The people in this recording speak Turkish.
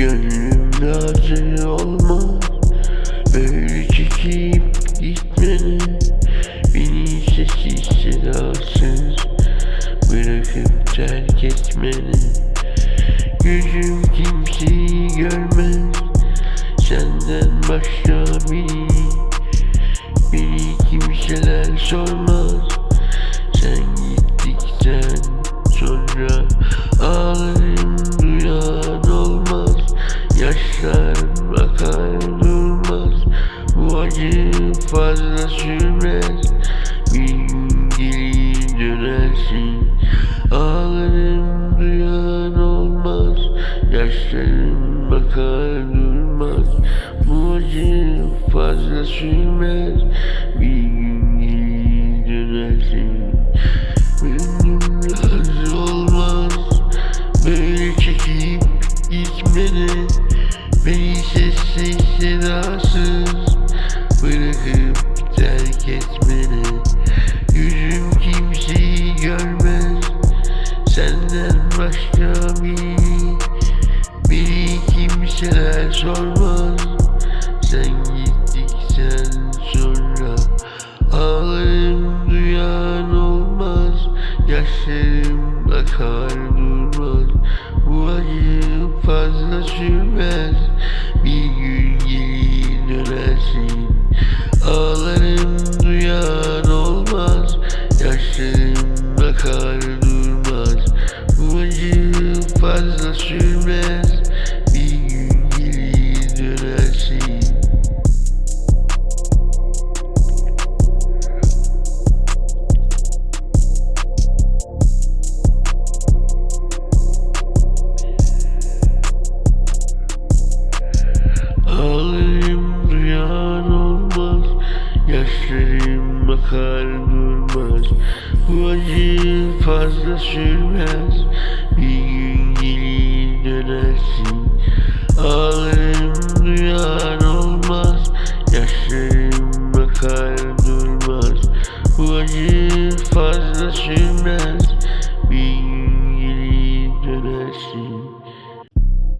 Gönlümde acı olmaz Böyle çekip gitmeni Beni sessiz sedasız Bırakıp terk etmeni Gözüm kimseyi görmez. Senden başka biri Beni kimseler sormaz. Sen gittikten sonra Ah fazla sürmez. Bir gün geri dönersin. Ağlarım duyan olmaz. Yaşlarım bakar durmaz. Bu acı fazla sürmez. Bir gün geri dönersin. Benim razı olmaz. Böyle çekip gitmeni Beni sessiz sedasız Bırakıp terk etmeni Yüzüm kimseyi görmez Senden başka biri Beni kimseler sormaz. Sen gittikten sonra Ağlarım duyan olmaz. Yaşlarım akar durmaz. Bu acı fazla sürmez. Bir gün geri dönersin Durmaz. Bu fazla sürmez. Bir gün geri dönersin. Ağlarım duyan olmaz. Yaşlarım akar durmaz bu acı fazla sürmez. Bir gün geri dönersin. Ağlarım duyan olmaz. Yaşlarım bakar durmaz. Bu acı fazla sürmez.